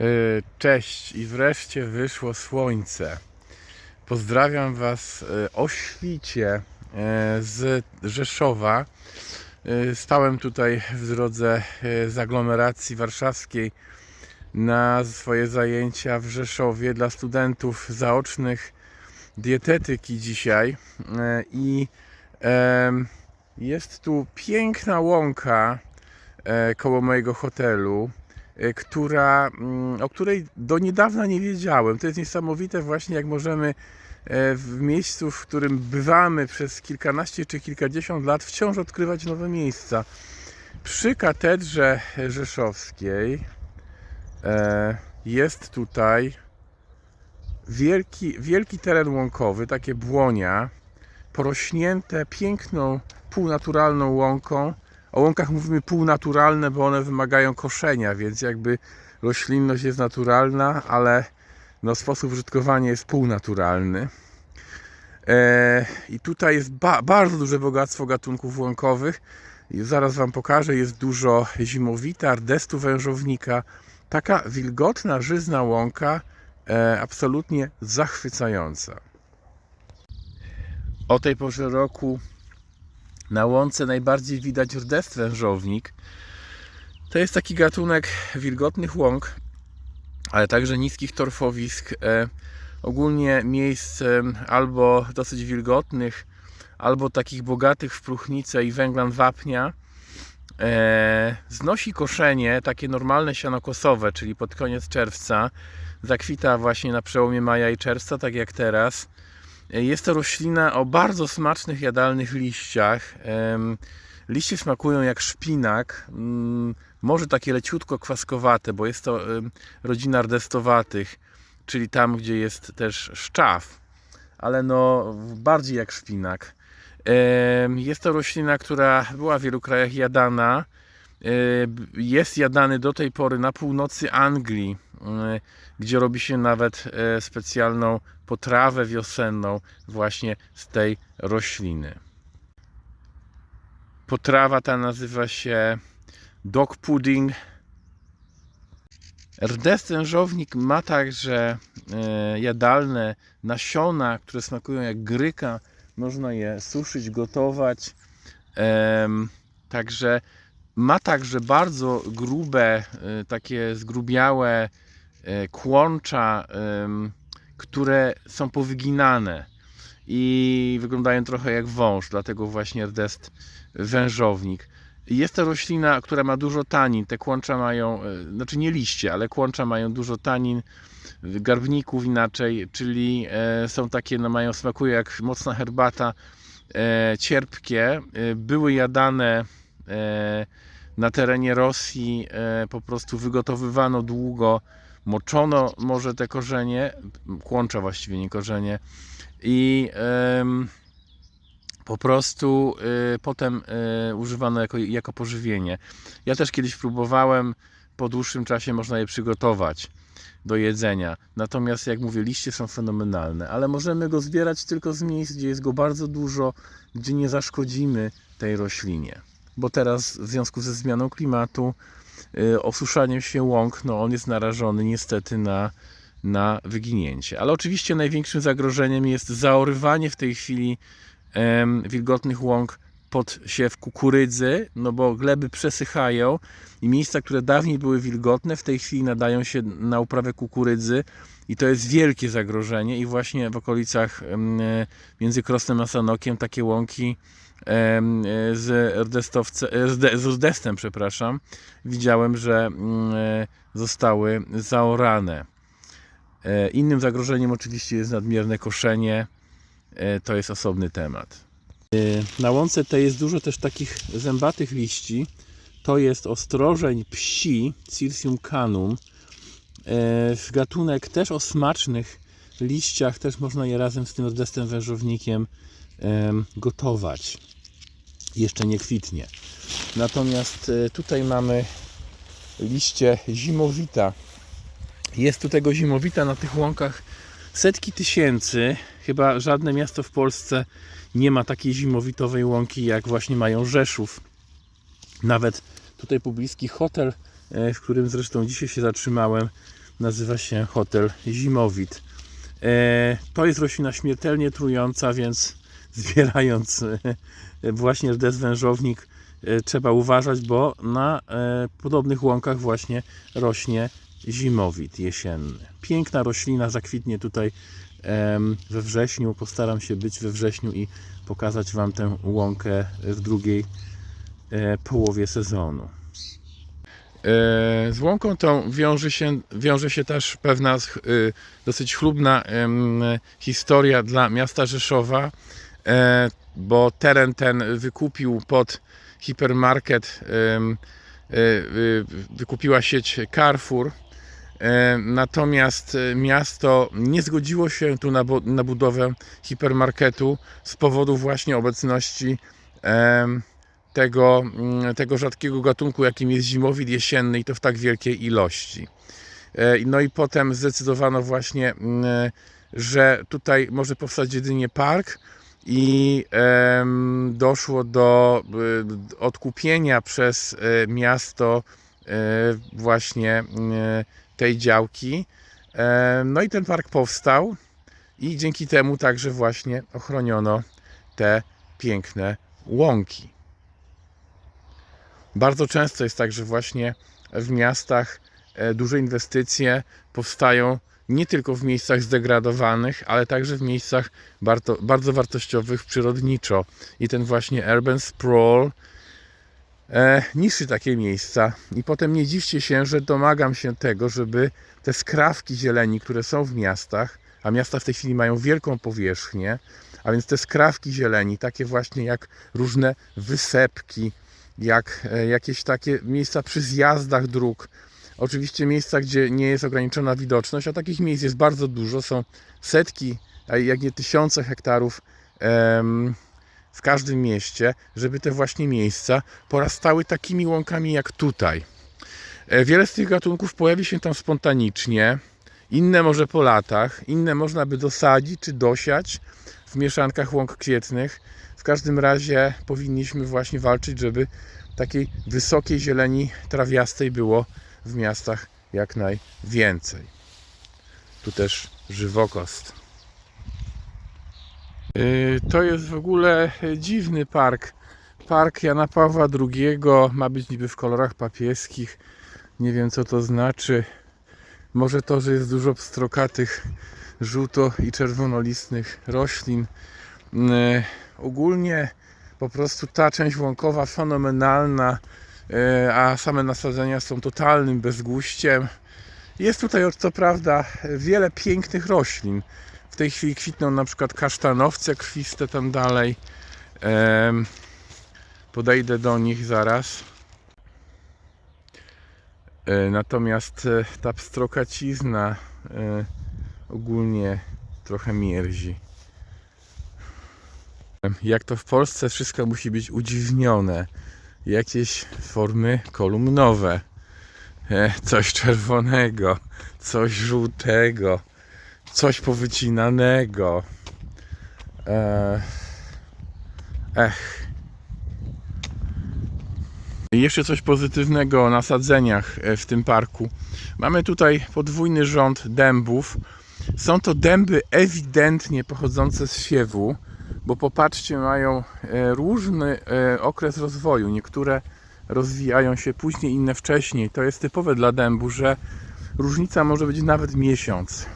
E, Cześć i wreszcie wyszło słońce. Pozdrawiam Was e, o świcie e, z Rzeszowa. Stałem tutaj w drodze z aglomeracji warszawskiej na swoje zajęcia w Rzeszowie dla studentów zaocznych dietetyki dzisiaj i jest tu piękna łąka koło mojego hotelu która, mm, o której do niedawna nie wiedziałem. To jest niesamowite właśnie, jak możemy e, w miejscu, w którym bywamy przez kilkanaście czy kilkadziesiąt lat, wciąż odkrywać nowe miejsca. Przy katedrze rzeszowskiej e, jest tutaj wielki, wielki teren łąkowy, takie błonia, porośnięte piękną, półnaturalną łąką. O łąkach mówimy półnaturalne, bo one wymagają koszenia, więc jakby roślinność jest naturalna, ale no, sposób użytkowania jest półnaturalny. E, I tutaj jest ba- bardzo duże bogactwo gatunków łąkowych. Zaraz Wam pokażę, jest dużo zimowita, ardestu wężownika. Taka wilgotna, żyzna łąka, e, absolutnie zachwycająca. O tej porze roku na łące najbardziej widać rdest wężownik. To jest taki gatunek wilgotnych łąk, ale także niskich torfowisk. E, ogólnie miejsc em, albo dosyć wilgotnych, albo takich bogatych w próchnicę i węglan wapnia. E, znosi koszenie, takie normalne sianokosowe, czyli pod koniec czerwca. Zakwita właśnie na przełomie maja i czerwca, tak jak teraz. Jest to roślina o bardzo smacznych, jadalnych liściach. Liście smakują jak szpinak, mm, może takie leciutko kwaskowate, bo jest to rodzina ardestowatych, czyli tam, gdzie jest też szczaw, ale no bardziej jak szpinak. Jest to roślina, która była w wielu krajach jadana. E, Jest jadany do tej pory na północy Anglii, e, gdzie robi się nawet e, specjalną potrawę wiosenną właśnie z tej rośliny. Potrawa ta nazywa się dog pudding. Rdest wężownik ma także jadalne nasiona, które smakują jak gryka. Można je suszyć, gotować. Także ma także bardzo grube, e, takie zgrubiałe e, kłącza, które są powyginane i wyglądają trochę jak wąż, dlatego właśnie rdest wężownik. Jest to roślina, która ma dużo tanin. Te kłącza mają, e, znaczy nie liście, ale kłącza mają dużo tanin, garbników inaczej, czyli są takie, no mają, smakują jak mocna herbata, cierpkie. Były jadane na terenie Rosji, e, po prostu wygotowywano długo, moczono może te korzenie, kłącza właściwie, nie korzenie, i po prostu y, potem y, używano jako, jako pożywienie. Ja też kiedyś próbowałem, po dłuższym czasie można je przygotować do jedzenia. Natomiast, jak mówię, liście są fenomenalne, ale możemy go zbierać tylko z miejsc, gdzie jest go bardzo dużo, gdzie nie zaszkodzimy tej roślinie. Bo teraz w związku ze zmianą klimatu, y, osuszaniem się łąk, no on jest narażony niestety na, na wyginięcie. Ale oczywiście największym zagrożeniem jest zaorywanie w tej chwili wilgotnych łąk pod siew kukurydzy, no bo gleby przesychają i miejsca, które dawniej były wilgotne, w tej chwili nadają się na uprawę kukurydzy i to jest wielkie zagrożenie i właśnie w okolicach między Krosnem a Sanokiem takie łąki z, rdestowce, e, z, przepraszam, widziałem, że mm, e, zostały zaorane. E, Innym zagrożeniem oczywiście jest nadmierne koszenie. E, To jest osobny temat. E, Na łące tej jest dużo też takich zębatych liści. To jest ostrożeń psi, Cirsium canum. E, Gatunek też o smacznych liściach, też można je razem z tym rdestem wężownikiem em, gotować. Jeszcze nie kwitnie. Natomiast e, tutaj mamy liście zimowita. Jest tu tego zimowita na tych łąkach setki tysięcy. Chyba żadne miasto w Polsce nie ma takiej zimowitowej łąki, jak właśnie mają Rzeszów. Nawet tutaj pobliski hotel, e, w którym zresztą dzisiaj się zatrzymałem, nazywa się hotel Zimowit. E, To jest roślina śmiertelnie trująca, więc zbierając e, właśnie deswężownik e, trzeba uważać, bo na e, podobnych łąkach właśnie rośnie zimowit jesienny. Piękna roślina zakwitnie tutaj we wrześniu. Postaram się być we wrześniu i pokazać Wam tę łąkę w drugiej połowie sezonu. Z łąką tą wiąże się, wiąże się też pewna dosyć chlubna historia dla miasta Rzeszowa, bo teren ten wykupił pod hipermarket, e, y, wykupiła sieć Carrefour. E, Natomiast e, miasto nie zgodziło się tu na, bu- na budowę hipermarketu z powodu właśnie obecności tego, mm, tego rzadkiego gatunku, jakim jest zimowid jesienny i to w tak wielkiej ilości. E, No i potem zdecydowano właśnie, mm, że tutaj może powstać jedynie park i doszło do y, odkupienia przez e, miasto e, właśnie tej działki. No i ten park powstał i dzięki temu także właśnie ochroniono te piękne łąki. Bardzo często jest tak, że właśnie w miastach e, duże inwestycje powstają nie tylko w miejscach zdegradowanych, ale także w miejscach bardzo, bardzo wartościowych przyrodniczo. I ten właśnie urban sprawl e, niszczy takie miejsca. I potem nie dziwcie się, że domagam się tego, żeby te skrawki zieleni, które są w miastach, a miasta w tej chwili mają wielką powierzchnię, a więc te skrawki zieleni, takie właśnie jak różne wysepki, jak e, jakieś takie miejsca przy zjazdach dróg. Oczywiście miejsca, gdzie nie jest ograniczona widoczność, a takich miejsc jest bardzo dużo. Są setki, a jak nie tysiące hektarów w każdym mieście, żeby te właśnie miejsca porastały takimi łąkami jak tutaj. E, Wiele z tych gatunków pojawi się tam spontanicznie, inne może po latach, inne można by dosadzić czy dosiać w mieszankach łąk kwietnych. W każdym razie powinniśmy właśnie walczyć, żeby takiej wysokiej zieleni trawiastej było w miastach jak najwięcej. Tu też żywokost. Yy, To jest w ogóle dziwny park. Park Jana Pawła II ma być niby w kolorach papieskich. Nie wiem co to znaczy. Może to, że jest dużo pstrokatych żółto i czerwonolistnych roślin. Yy, Ogólnie po prostu ta część łąkowa fenomenalna, a same nasadzenia są totalnym bezguściem. Jest tutaj co prawda wiele pięknych roślin. W tej chwili kwitną na przykład kasztanowce krwiste tam dalej. Podejdę do nich zaraz. E, Natomiast e, ta pstrokacizna e, ogólnie trochę mierzi. Jak to w Polsce wszystko musi być udziwnione. Jakieś formy kolumnowe. E, Coś czerwonego, coś żółtego, coś powycinanego. E, Ech. Jeszcze coś pozytywnego o nasadzeniach e, w tym parku. Mamy tutaj podwójny rząd dębów. Są to dęby ewidentnie pochodzące z siewu, bo popatrzcie, mają e, różny e, okres rozwoju. Niektóre rozwijają się później, inne wcześniej. To jest typowe dla dębu, że różnica może być nawet miesiąc.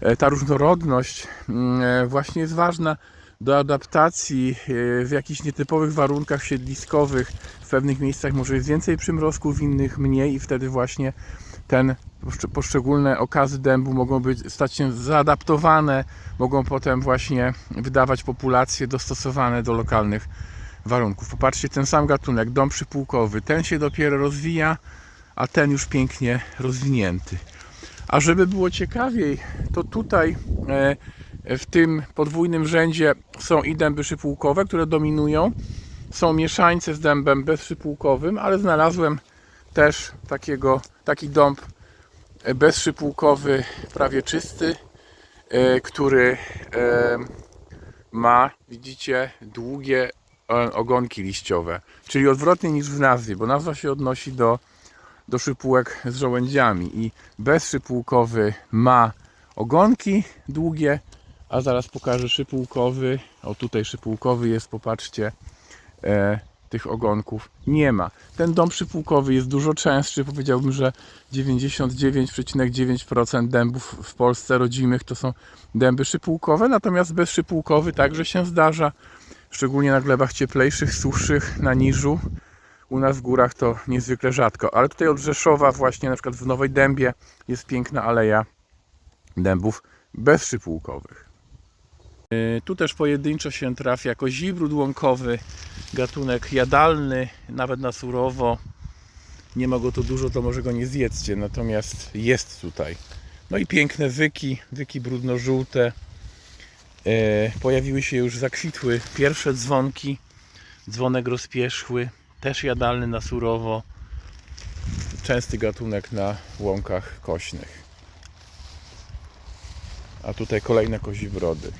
E, Ta różnorodność mm, właśnie jest ważna do adaptacji w jakichś nietypowych warunkach siedliskowych. W pewnych miejscach może jest więcej przymrozków, w innych mniej i wtedy właśnie ten poszcz- poszczególne okazy dębu mogą być, stać się zaadaptowane, mogą potem właśnie wydawać populacje dostosowane do lokalnych warunków. Popatrzcie, ten sam gatunek, dom przypółkowy, ten się dopiero rozwija, a ten już pięknie rozwinięty. A żeby było ciekawiej, to tutaj e, w tym podwójnym rzędzie są i dęby przypółkowe, które dominują. Są mieszańce z dębem bezszypółkowym, ale znalazłem też takiego, taki dąb e, bezszypółkowy, prawie czysty, e, który e, ma, widzicie, długie ogonki liściowe, czyli odwrotnie niż w nazwie, bo nazwa się odnosi do do szypułek z żołędziami i bezszypułkowy ma ogonki długie, a zaraz pokażę szypułkowy. O tutaj szypułkowy jest, popatrzcie, tych ogonków nie ma. Ten dom szypułkowy jest dużo częstszy, powiedziałbym, że 99,9% dębów w Polsce rodzimych to są dęby szypułkowe, natomiast bezszypułkowy także się zdarza, szczególnie na glebach cieplejszych, suchszych, na niżu. U nas w górach to niezwykle rzadko, ale tutaj od Rzeszowa właśnie na przykład w Nowej Dębie jest piękna aleja dębów bezszypułkowych. Yy, Tu też pojedynczo się trafia kozibród łąkowy, gatunek jadalny, nawet na surowo. Nie ma go tu dużo, to może go nie zjedzcie, natomiast jest tutaj. No i piękne wyki, wyki brudno-żółte. Yy, Pojawiły się już, zakwitły pierwsze dzwonki. Dzwonek rozpierzchły, też jadalny na surowo. Częsty gatunek na łąkach kośnych. A tutaj kolejne kozibrody.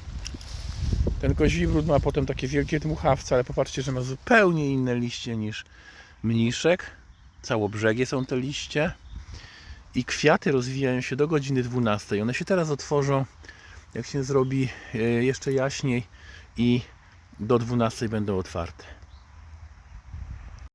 Ten kozibród ma potem takie wielkie dmuchawce, ale popatrzcie, że ma zupełnie inne liście niż mniszek. Całobrzegi są te liście. I kwiaty rozwijają się do godziny 12. One się teraz otworzą, jak się zrobi e, jeszcze jaśniej i do 12 będą otwarte.